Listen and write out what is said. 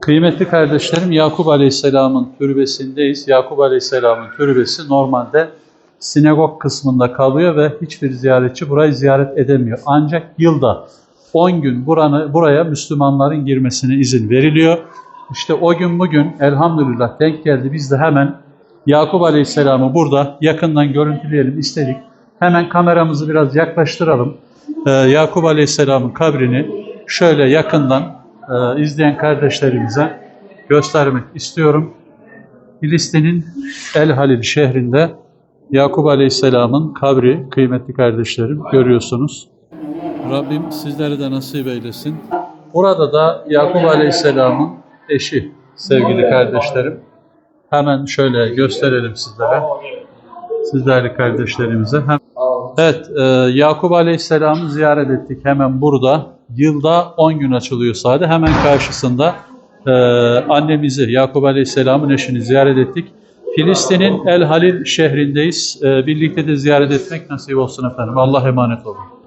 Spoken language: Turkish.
Kıymetli kardeşlerim Yakup Aleyhisselam'ın türbesindeyiz. Yakup Aleyhisselam'ın türbesi normalde sinagog kısmında kalıyor ve hiçbir ziyaretçi burayı ziyaret edemiyor. Ancak yılda 10 gün buranı, buraya Müslümanların girmesine izin veriliyor. İşte o gün bugün elhamdülillah denk geldi. Biz de hemen Yakup Aleyhisselam'ı burada yakından görüntüleyelim istedik. Hemen kameramızı biraz yaklaştıralım. Ee, Yakup Aleyhisselam'ın kabrini şöyle yakından e, izleyen kardeşlerimize göstermek istiyorum. Filistin'in El Halil şehrinde Yakup Aleyhisselam'ın kabri kıymetli kardeşlerim görüyorsunuz. Rabbim sizlere de nasip eylesin. Burada da Yakup Aleyhisselam'ın eşi sevgili kardeşlerim. Hemen şöyle gösterelim sizlere. Sizlerle kardeşlerimize. Evet, e, Yakup Aleyhisselam'ı ziyaret ettik hemen burada. Yılda 10 gün açılıyor sade. Hemen karşısında e, annemizi, Yakup Aleyhisselam'ın eşini ziyaret ettik. Filistin'in El Halil şehrindeyiz. E, birlikte de ziyaret etmek nasip olsun efendim. Allah emanet olun.